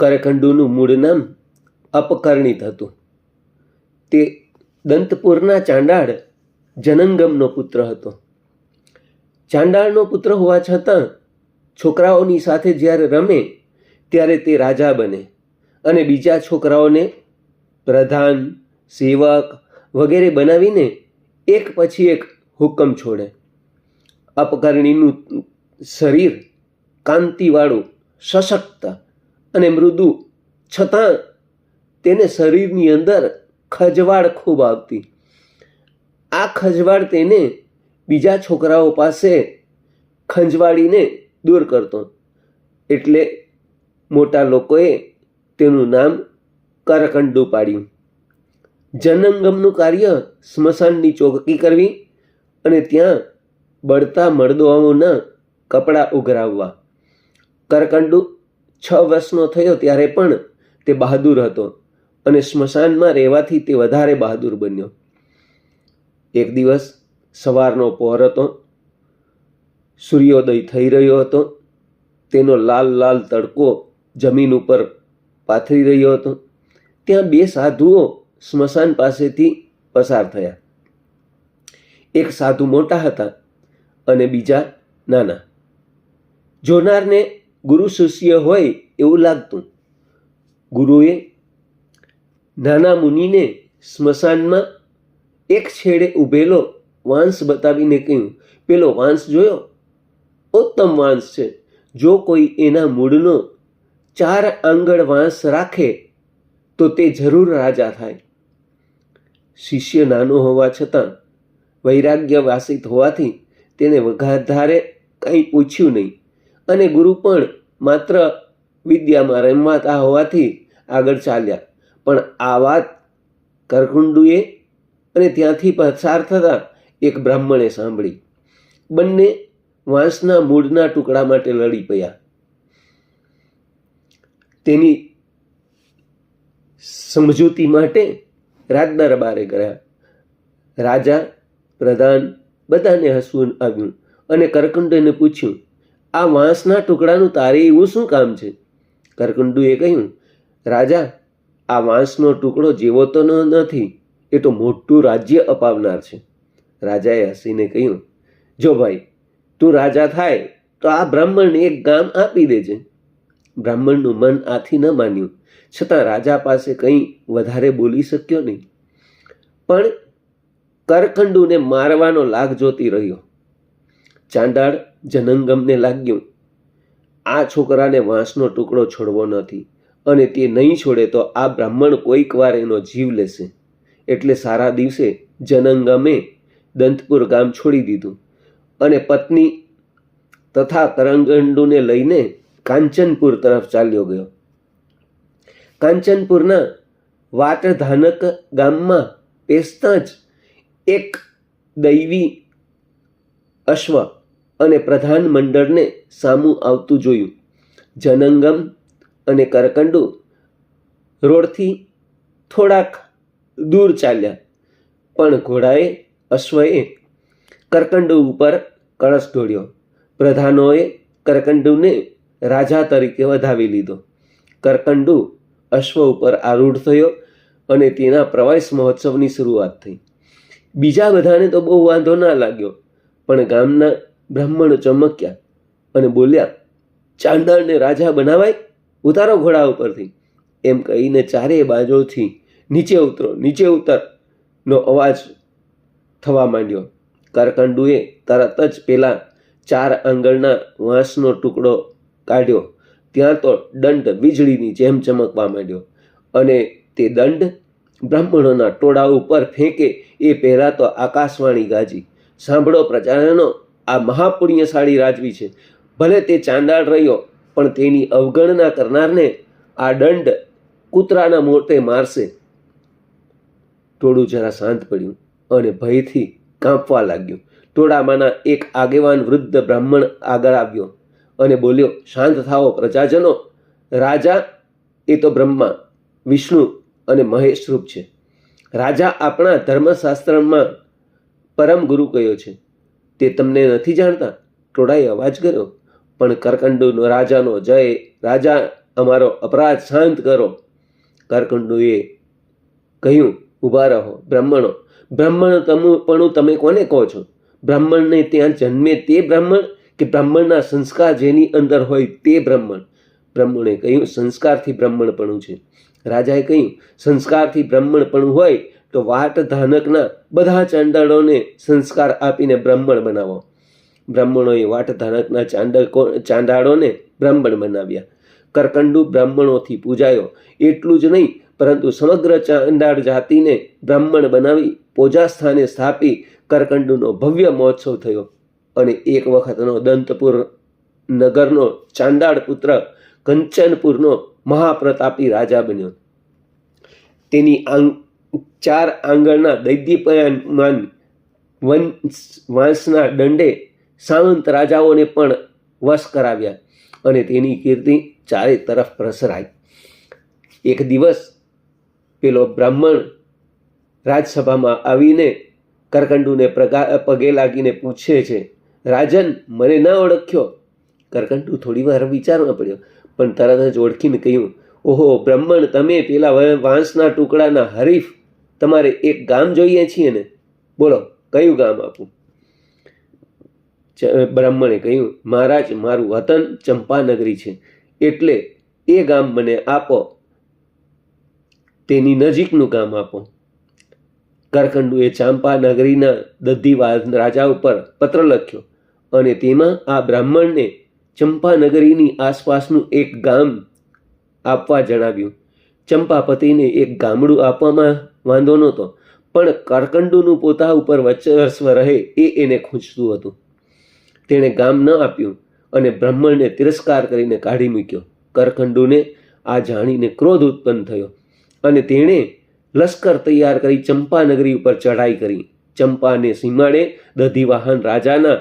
કરખંડુનું મૂળ નામ અપકર્ણિત હતું. તે દંતપુરના ચાંડાળ જનંગમનો પુત્ર હતો. ચાંડાળનો પુત્ર હોવા છતાં છોકરાઓની સાથે જ્યારે રમે ત્યારે તે રાજા બને અને બીજા છોકરાઓને પ્રધાન, સેવક વગેરે બનાવીને એક પછી એક હુકમ છોડે. અપકર્ણીનું શરીર કાંતિવાળું, સશક્ત અને મૃદુ. છતાં તેને શરીરની અંદર ખજવાળ ખૂબ આવતી. આ ખજવાળ તેને બીજા છોકરાઓ પાસે ખંજવાળીને દૂર કરતો. એટલે મોટા લોકોએ તેનું નામ કરકંડુ પાડ્યું. જનંગમનું કાર્ય સ્મશાનની ચોકી કરવી અને ત્યાં બળતા મર્દોઓના કપડાં ઉઘરાવવા. કરકંડુ છ વર્ષનો થયો ત્યારે પણ તે બહાદુર હતો અને સ્મશાનમાં રહેવાથી તે વધારે બહાદુર બન્યો. એક દિવસ સવારનો પહોર હતો. સૂર્યોદય થઈ રહ્યો હતો. તેનો લાલ લાલ તડકો જમીન ઉપર પાથરી રહ્યો હતો. ત્યાં બે સાધુઓ સ્મશાન પાસેથી પસાર થયા. એક સાધુ મોટા હતા અને બીજા નાના. જોનારને ગુરુ શિષ્ય હોય એવું લાગતું. ગુરુએ નાના મુનિને સ્મશાનમાં એક છેડે ઊભેલો વાંસ બતાવીને કહ્યું, પેલો વાંસ જોયો? ઉત્તમ વાંસ છે. જો કોઈ એના મૂળનો ચાર આંગળ વાંસ રાખે, તો તે જરૂર રાજા થાય. શિષ્ય નાનો હોવા છતાં વૈરાગ્ય વાસિત હોવાથી તેને વઘાધારે કંઈ પૂછ્યું નહીં. અને ગુરુ પણ માત્ર વિદ્યામાં રમવાતા હોવાથી આગળ ચાલ્યા. પણ આ વાત કરકુંડુએ અને ત્યાંથી પસાર થતા એક બ્રાહ્મણે સાંભળી. બંને વાંસના મૂળના ટુકડા માટે લડી પડ્યા. તેની સમજૂતી માટે રાજદરબારે કર્યા રાજા, પ્રધાન બધાને હસવું આવ્યું અને કરકુંડને પૂછ્યું આ વાંસના ટુકડાનું તારે એવું શું કામ છે? કરકુંડુએ કહ્યું, રાજા, આ વાંસનો ટુકડો જેવો તો નથી, એ તો મોટું રાજ્ય અપાવનાર છે. રાજાએ હસીને કહ્યું, જો ભાઈ, તું રાજા થાય, તો આ બ્રાહ્મણને એક ગામ આપી દેજે. બ્રાહ્મણનું મન આથી ન માન્યું, છતાં રાજા પાસે કંઈ વધારે બોલી શક્યો નહીં. પણ કરખંડુને મારવાનો લાગ જોતી રહ્યો. ચાંડાળ જનંગમને લાગ્યું. આ છોકરાને વાંસનો ટુકડો છોડવો નથી અને તે નહીં છોડે તો આ બ્રાહ્મણ કોઈક વાર એનો જીવ લેશે. એટલે સારા દિવસે જનંગમે દંતપુર ગામ છોડી દીધું અને પત્ની તથા કરંગંડુને લઈને કાંચનપુર તરફ ચાલ્યો ગયો. કાંચનપુરના વાટધાનક ગામમાં પેસતા જ એક દૈવી અશ્વ અને પ્રધાન મંડળને સામું આવતું જોયું. જનંગમ અને કરકંડુ રોડથી થોડાક દૂર ચાલ્યા, પણ ઘોડાએ અશ્વએ કરકંડુ ઉપર કળશ ઢોળ્યો પ્રધાનોએ કરકંડુને રાજા તરીકે વધાવી લીધો. કરકંડુ અશ્વ ઉપર આરૂઢ થયો અને તેના પ્રવાસ મહોત્સવની શરૂઆત થઈ. બીજા બધાને તો બહુ વાંધો ના લાગ્યો, પણ ગામના બ્રાહ્મણો ચમક્યા અને બોલ્યા, ચાંડાળને રાજા બનાવાય? ઉતારો ઘોડા ઉપરથી. એમ કહીને ચારેય બાજુથી નીચે ઉતરો, નીચે ઉતર નો અવાજ થવા માંડ્યો. કરકંડુએ તરત જ પેલા ચાર આંગળના વાંસનો ટુકડો કાઢ્યો. ત્યાં તો દંડ વીજળીની જેમ ચમકવા માંડ્યો અને તે દંડ બ્રાહ્મણોના ટોળા ઉપર ફેંકે એ પહેલાં તો આકાશવાણી ગાજી. સાંભળો પ્રજાજનો આ મહાપુણ્યશાળી રાજવી છે. ભલે તે ચાંદાળ રહ્યો, પણ તેની અવગણના કરનારને આ દંડ કૂતરાના મોટે મારશે. ટોળું જરા શાંત પડ્યું અને ભયથી કાંપવા લાગ્યું. ટોળામાંના એક આગેવાન વૃદ્ધ બ્રાહ્મણ આગળ આવ્યો અને બોલ્યો, શાંત થાઓ પ્રજાજનો. રાજા એ તો બ્રહ્મા, વિષ્ણુ અને મહેશ રૂપ છે. રાજા આપણા ધર્મશાસ્ત્રમાં પરમ ગુરુ કયો છે. તે તમને નથી જાણતા? ટોળાએ અવાજ કર્યો, પણ કરકંડુનો રાજાનો જય, રાજા અમારો અપરાધ શાંત કરો. કરકંડુએ કહ્યું ઊભા રહો, બ્રાહ્મણો. બ્રાહ્મણ તમુ પણ તમે કોને કહો છો? બ્રાહ્મણને ત્યાં જન્મે તે બ્રાહ્મણ કે બ્રાહ્મણના સંસ્કાર જેની અંદર હોય તે બ્રાહ્મણ? બ્રાહ્મણે કહ્યું, સંસ્કારથી બ્રાહ્મણપણું છે. રાજાએ કહ્યું, સંસ્કારથી બ્રાહ્મણપણું હોય તો વાટ ધાનકના બધા ચાંદડોને સંસ્કાર આપીને બ્રાહ્મણ બનાવો. બ્રાહ્મણોએ વાટ ધાનકના ચાંડકો ચાંડાળોને બ્રાહ્મણ બનાવ્યા. કરકંડુ બ્રાહ્મણોથી પૂજાયો. એટલું જ નહીં, પરંતુ સમગ્ર ચાંડાળ જાતિને બ્રાહ્મણ બનાવી પૂજા સ્થાને સ્થાપી કરકંડુનો ભવ્ય મહોત્સવ થયો. અને એક વખતનો દંતપુર નગરનો ચાંદાળ પુત્ર કંચનપુરનો મહાપ્રતાપી રાજા બન્યો. તેની આંગ ચાર આંગણના દૈદીપ્યમાન વંશ વાંસના દંડે સાવંત રાજાઓને પણ વશ કરાવ્યા અને તેની કીર્તિ ચારે તરફ પ્રસરાઈ. એક દિવસ પેલો બ્રાહ્મણ રાજસભામાં આવીને કરકંડુને પગે લાગીને પૂછે છે, રાજન, મને ના ઓળખ્યો. કરકંડુ થોડી વાર વિચારમાં પડ્યો, પણ તરત જ ઓળખીને કહ્યું, ઓહો, બ્રાહ્મણ, તમે પેલા વાંસના ટુકડાના હરીફ તમારે એક ગામ જોઈએ છીએ ને, બોલો, કયું ગામ આપું? બ્રાહ્મણે કહ્યું, મહારાજ, મારું વતન ચંપાનગરી છે. એટલે એ ગામ મને આપો. તેની નજીકનું ગામ આપો. કારખંડુએ ચાંપા નગરીના દધીવાદ રાજા ઉપર પત્ર લખ્યો અને તેમાં આ બ્રાહ્મણને ચંપાનગરીની આસપાસનું એક ગામ આપવા જણાવ્યું. ચંપાપતિને એક ગામડું આપવામાં વાંધો નહોતો. પણ કરકંડુનું પોતા ઉપર વર્ચસ્વ રહે એ એને ખૂંચતું હતું. તેણે ગામ ન આપ્યું અને બ્રાહ્મણને તિરસ્કાર કરીને કાઢી મૂક્યો. કરકંડુને આ જાણીને ક્રોધ ઉત્પન્ન થયો અને તેણે લશ્કર તૈયાર કરી ચંપાનગરી ઉપર ચઢાઈ કરી. ચંપાને સીમાડે દધીવાહન રાજાના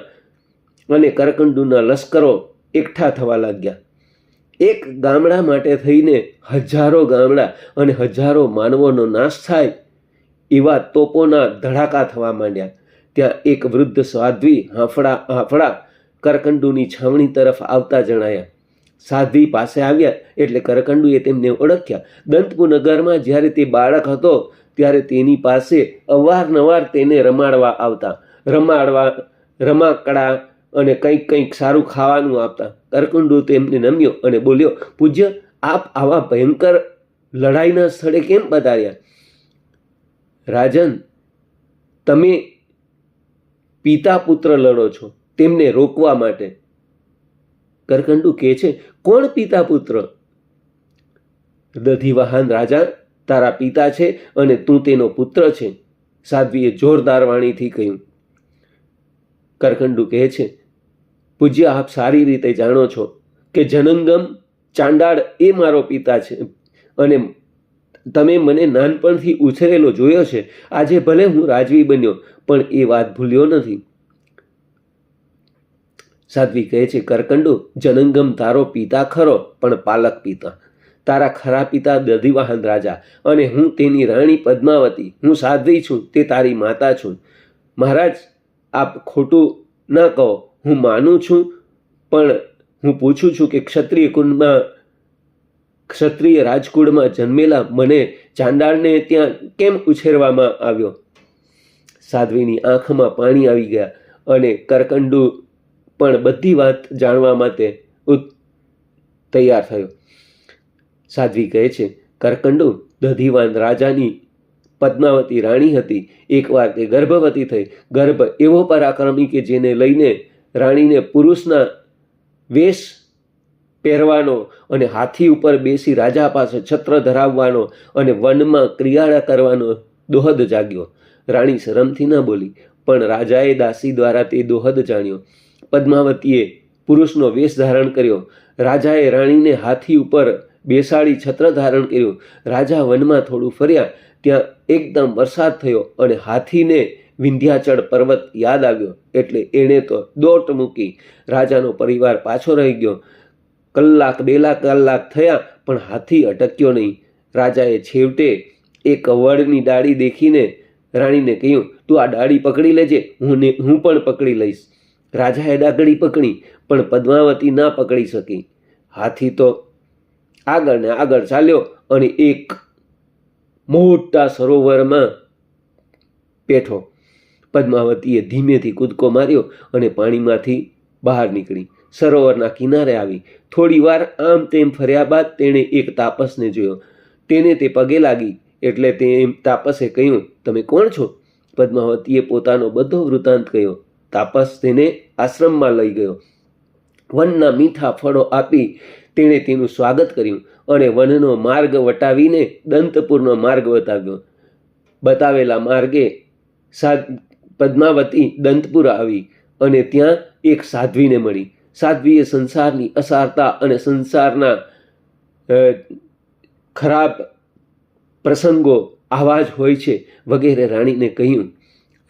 અને કરકંડુના લશ્કરો એકઠા થવા લાગ્યા. એક ગામડા માટે થઈને હજારો ગામડા અને હજારો માનવોનો નાશ થાય એવા તોપોના ધડાકા થવા માંડ્યા. ત્યાં એક વૃદ્ધ સાધ્વી હાંફળા હાંફળા કરકંડુની છાવણી તરફ આવતા જણાયા. સાધ્વી પાસે આવ્યા એટલે કરકંડુએ તેમને ઓળખ્યા. દંતપુનગરમાં જ્યારે તે બાળક હતો ત્યારે તેની પાસે અવારનવાર તેને રમાડવા આવતા. રમાડવા રમાકડા અને કંઈક કંઈક સારું ખાવાનું આપતા. કરકંડુ તેમને નમ્યો અને બોલ્યો, પૂજ્ય, આપ આવા ભયંકર લડાઈના સ્થળે કેમ પધાર્યા? રાજન, તમે પિતા પુત્ર લડો છો, તેમને રોકવા માટે. કરકંડુ કહે છે, કોણ પિતા પુત્ર? દધીવાહન રાજા, તારા પિતા છે અને તું તેનો પુત્ર છે, સાધ્વીએ જોરદાર વાણીથી કહ્યું. કરકંડુ કહે છે પૂજ્ય આપ સારી રીતે જાણો છો કે જનંગમ ચાંડાળ એ મારો પિતા છે. અને તમે મને નાનપણથી ઉછરેલો જોયો છે. આજે ભલે હું રાજવી બન્યો, પણ એ વાત ભૂલ્યો નથી. સાધ્વી કહે છે, કરકંડુ જનંગમ તારો પિતા ખરો, પણ પાલક પિતા. તારા ખરા પિતા દધિવાહન રાજા, અને હું તેની રાણી પદ્માવતી. હું સાધ્વી છું, તે તારી માતા છું. મહારાજ, આપ ખોટું ના કહો. હું માનું છું, પણ હું પૂછું છું કે ક્ષત્રિય કુંડમાં ક્ષત્રિય રાજકુળમાં જન્મેલા મને ચાંદાળને ત્યાં કેમ ઉછેરવામાં આવ્યો? સાધ્વીની આંખમાં પાણી આવી ગયા અને કરકંડુ પણ બધી વાત જાણવા માટે તૈયાર થયો. સાધ્વી કહે છે, કરકંડુ, દધીવાન રાજાની પદ્માવતી રાણી હતી. એકવાર તે ગર્ભવતી થઈ. ગર્ભ એવો પરાક્રમી કે જેને લઈને રાણીને પુરુષના વેશ પહેરવાનો અને હાથી ઉપર બેસી રાજા પાસે છત્ર ધરાવવાનો અને વનમાં ક્રિયાળા કરવાનો દોહદ જાગ્યો. રાણી શરમથી ન બોલી, પણ રાજાએ દાસી દ્વારા તે દોહદ જાણ્યો. પદ્માવતીએ પુરુષનો વેશ ધારણ કર્યો. રાજાએ રાણીને હાથી ઉપર બેસાડી છત્ર ધારણ કર્યું. રાજા વનમાં થોડું ફર્યા, ત્યાં એકદમ વરસાદ થયો અને હાથીને વિંધ્યાચળ પર્વત યાદ આવ્યો. એટલે એણે તો દોટ મૂકી રાજાનો પરિવાર પાછો રહી ગયો. કલાક બેલા કલાક થયા, પણ હાથી અટક્યો નહીં. રાજાએ છેવટે એક વડની ડાળી દેખીને રાણીને કહ્યું, તું આ ડાળી પકડી લેજે, હું ને, હું પણ પકડી લઈશ. રાજાએ ડાગડી પકડી, પણ પદ્માવતી ના પકડી શકી. હાથી તો આગળ ને આગળ ચાલ્યો અને એક મોટા સરોવરમાં બેઠો. પદ્માવતીએ ધીમેથી કૂદકો માર્યો અને પાણીમાંથી બહાર નીકળી. સરોવરના કિનારે આવી થોડી વાર આમ તેમ ફર્યા બાદ તેણે એક તાપસને જોયો. તેને તે પગે લાગી એટલે તે તાપસે કહ્યું, તમે કોણ છો? પદ્માવતીએ પોતાનો બધો વૃતાંત કહ્યો. તાપસ તેને આશ્રમમાં લઈ ગયો. વનના મીઠા ફળો આપી તેણે તેનું સ્વાગત કર્યું અને વનનો માર્ગ વટાવીને દંતપુરનો માર્ગ બતાવ્યો. બતાવેલા માર્ગે સા પદ્માવતી દંતપુર આવી અને ત્યાં એક સાધ્વીને મળી. સાધ્વીએ સંસારની અસારતા અને સંસારના ખરાબ પ્રસંગો આવા જ હોય છે વગેરે રાણીને કહ્યું.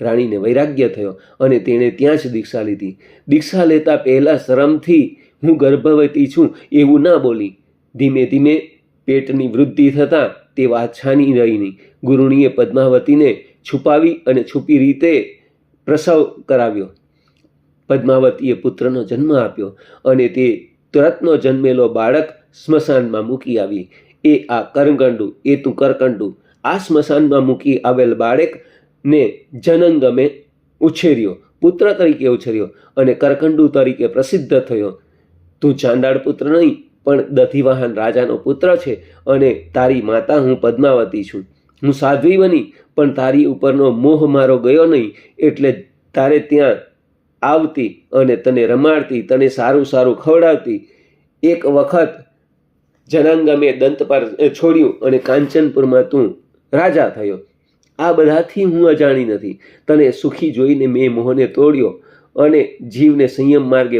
રાણીને વૈરાગ્ય થયો અને તેણે ત્યાં જ દીક્ષા લીધી. દીક્ષા લેતા પહેલાં શરમથી હું ગર્ભવતી છું એવું ના બોલી. ધીમે ધીમે પેટની વૃદ્ધિ થતાં તે વાત છાની રહી નહીં. ગુરુણીએ પદ્માવતીને છુપાવી અને છુપી રીતે પ્રસવ કરાવ્યો. પદ્માવતીએ પુત્રનો જન્મ આપ્યો અને તે તુરતનો જન્મેલો બાળક સ્મશાનમાં મૂકી આવી. એ આ કરકંડુ એ તું કરકંડુ. આ સ્મશાનમાં મૂકી આવેલ બાળકને જનંગમે ઉછેર્યો, પુત્ર તરીકે ઉછેર્યો અને કરકંડુ તરીકે પ્રસિદ્ધ થયો. તું ચાંડાળ પુત્ર નહીં, પણ દધિવાહન રાજાનો પુત્ર છે અને તારી માતા હું પદ્માવતી છું. હું સાધ્વી બની, પણ તારી ઉપરનો મોહ મારો ગયો નહીં, એટલે તારે ત્યાં આવતી અને તને રમાડતી, તને સારું સારું ખવડાવતી. એક વખત જનાંગમે દંત પર છોડ્યું અને કાંચનપુરમાં તું રાજા થયો. આ બધાથી હું અજાણી નથી. તને સુખી જોઈને મેં મોહને તોડ્યો અને જીવને સંયમ માર્ગે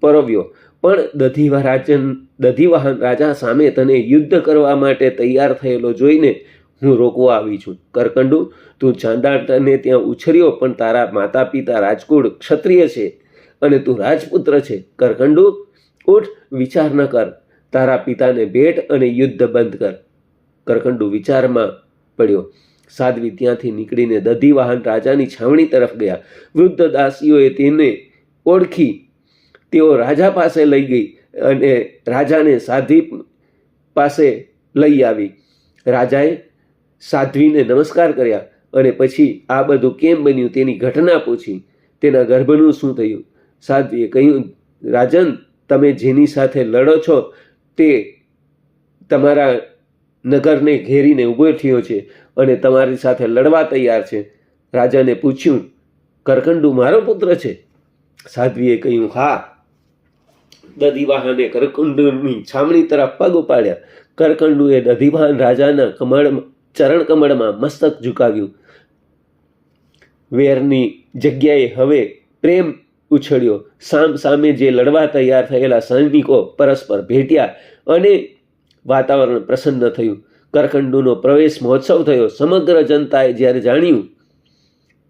પરવ્યો. પણ દધિવા રાજન, દધિવાહન રાજા સામે તને યુદ્ધ કરવા માટે તૈયાર થયેલો જોઈને હું રોકવા આવી છું. કરકંડુ, તું ચાંદાળ તને ત્યાં ઉછર્યો, પણ તારા માતા પિતા રાજકુળ ક્ષત્રિય છે અને તું રાજપુત્ર છે. કરકંડુ, ઉઠ, વિચાર ન કર. તારા પિતાને ભેટ અને યુદ્ધ બંધ કર. કરકંડુ વિચારમાં પડ્યો. સાધ્વી ત્યાંથી નીકળીને દધીવાહન રાજાની છાવણી તરફ ગયા. વૃદ્ધ દાસીઓએ તેને ઓળખી. તેઓ રાજા પાસે લઈ ગઈ અને રાજાને સાધ્વી પાસે લઈ આવી. રાજાએ સાધ્વીને નમસ્કાર કર્યા અને પછી આ બધું કેમ બન્યું તેની ઘટના પૂછી. તેના ગર્ભનું શું થયું? સાધ્વીએ કહ્યું, રાજન, તમે જેની સાથે લડો છો તે તમારા નગરને ઘેરીને ઊભો થયો છે અને તમારી સાથે લડવા તૈયાર છે. રાજાને પૂછ્યું, કરકંડુ મારો પુત્ર છે? સાધ્વીએ કહ્યું, હા. દધિવાહને કરકંડુની છામણી તરફ પગ ઉપાડ્યા. કરકંડુએ દધિવાહન રાજાના કમળ ચરણ કમળમાં મસ્તક ઝુકાવ્યું. વેરની જગ્યાએ હવે પ્રેમ ઉછળ્યો. સામ સામે જે લડવા તૈયાર થયેલા સૈનિકો પરસ્પર ભેટ્યા અને વાતાવરણ પ્રસન્ન થયું. કરકંડુનો પ્રવેશ મહોત્સવ થયો. સમગ્ર જનતાએ જ્યારે જાણ્યું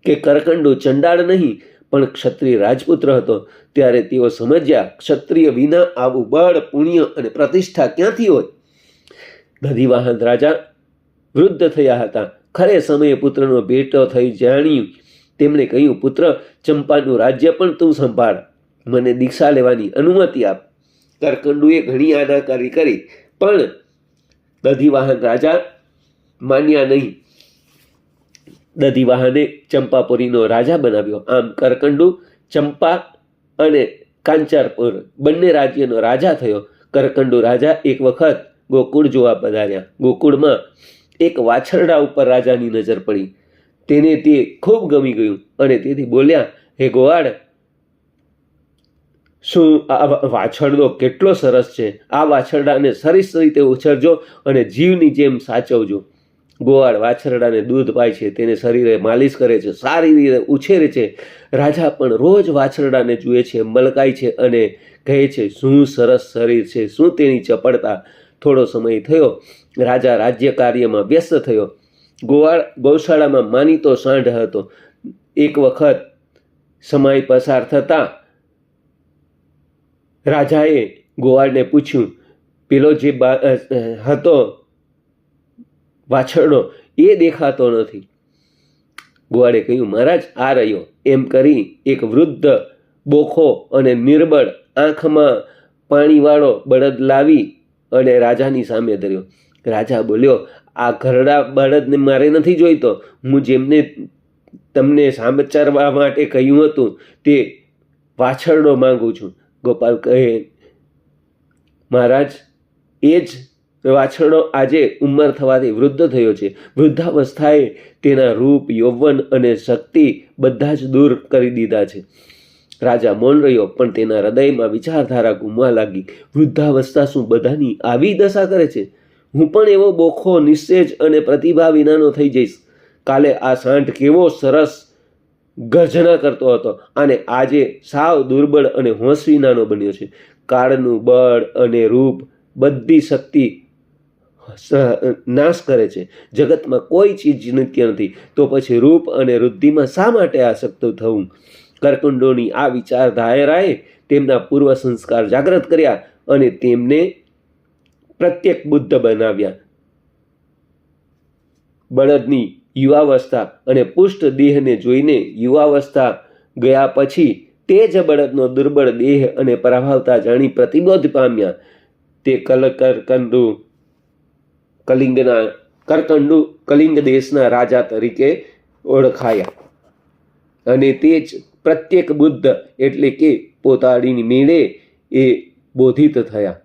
કે કરકંડુ ચંડાળ નહીં, પણ ક્ષત્રિય રાજપુત્ર હતો, ત્યારે તેઓ સમજ્યા, ક્ષત્રિય વિના આવું બળ, પુણ્ય અને પ્રતિષ્ઠા ક્યાંથી હોય? દધિવાહન રાજા વૃદ્ધ થયા હતા. ખરે સમયે પુત્રનો ભેટો થઈ જાણ્યું. તેમણે કહ્યું, પુત્ર, ચંપાનું રાજ્ય પણ તું સંભાળ. મને દીક્ષા લેવાની અનુમતિ આપ. કરકંડુએ ઘણી આનાકારી કરી, પણ દધિવાહન રાજા માન્યા નહીં. દધિવાહને ચંપાપુરીનો રાજા બનાવ્યો. આમ કરકંડુ, ચંપા અને કાંચારપુર બંને રાજ્યનો રાજા થયો. કરકંડુ રાજા એક વખત ગોકુળ જોવા પધાર્યા. ગોકુળમાં એક વાછરડા ઉપર રાજાની નજર પડી. તેને તે ખૂબ ગમી ગયું અને તેથી બોલ્યા, હે ગોવાળ, શું આ વાછરડો કેટલો સરસ છે? આ વાછરડાને સરસ રીતે ઉછરજો અને જીવની જેમ સાચવજો. ગોવાળ વાછરડાને દૂધ પાય છે, તેને શરીરે માલિશ કરે છે, સારી રીતે ઉછેરે છે. રાજા પણ રોજ વાછરડાને જુએ છે, મલકાય છે અને કહે છે, શું સરસ શરીર છે, શું તેની ચપળતા? થોડો સમય થયો, રાજા રાજ્ય કાર્યમાં વ્યસ્ત થયો. ગોવાળ, ગૌશાળામાં માનીતો સાંઢ હતો. એક વખત સમય પસાર થતાં રાજાએ ગોવાળને પૂછ્યું, પેલો જે બા હતો, વાછરડો, એ દેખાતો નથી. ગોવાળે કહ્યું, મહારાજ, આ રહ્યો. એમ કરી એક વૃદ્ધ બોખો અને નિર્બળ આંખમાં પાણીવાળો બળદ લાવી અને રાજાની સામે ધર્યો રાજા બોલ્યો, આ ઘરડા બળદને મારે નથી જોઈતો. હું જેમને તમને સામચારવા માટે કહ્યું હતું, તે પાછળનો માંગુ છું. ગોપાલ કહે, મહારાજ, એ જ વાછરડો આજે ઉંમર થવાથી વૃદ્ધ થયો છે. વૃદ્ધાવસ્થાએ તેના રૂપ, યૌવન અને શક્તિ બધા જ દૂર કરી દીધા છે. રાજા મૌન રહ્યો, પણ તેના હૃદયમાં વિચારધારા ગુમવા લાગી. વૃદ્ધાવસ્થા શું બધાની આવી દશા કરે છે? હું પણ એવો બોખો નિસ્તેજ અને પ્રતિભા વિનાનો થઈ જઈશ. કાલે આ સાંઠ કેવો સરસ ગર્જના કરતો હતો. અને આજે સાવ દુર્બળ અને હોંશ વિનાનો બન્યો છે. કાળનું બળ અને રૂપ બધી શક્તિ નાશ કરે છે. જગતમાં કોઈ ચીજ નિત્ય નથી. તો પછી રૂપ અને વૃદ્ધિમાં શા માટે આસક્ત થવું? કરકુંડોની આ વિચારધારાએ તેમના પૂર્વ સંસ્કાર જાગૃત કર્યા અને તેમને પ્રત્યેક બુદ્ધ બનાવ્યા. બળદની યુવાવસ્થા અને પુષ્ટ દેહને જોઈને યુવાવસ્થા ગયા પછી તે જ બળદનો દુર્બળ દેહ અને પ્રભાવતા જાણી પ્રતિબોધ પામ્યા. તે કલકરકંડુ કલિંગના કરકંડુ કલિંગ દેશના રાજા તરીકે ઓળખાયા. અને તે જ પ્રત્યેક બુદ્ધ એટલે કે પોતાની મેળે એ બોધિત થયા.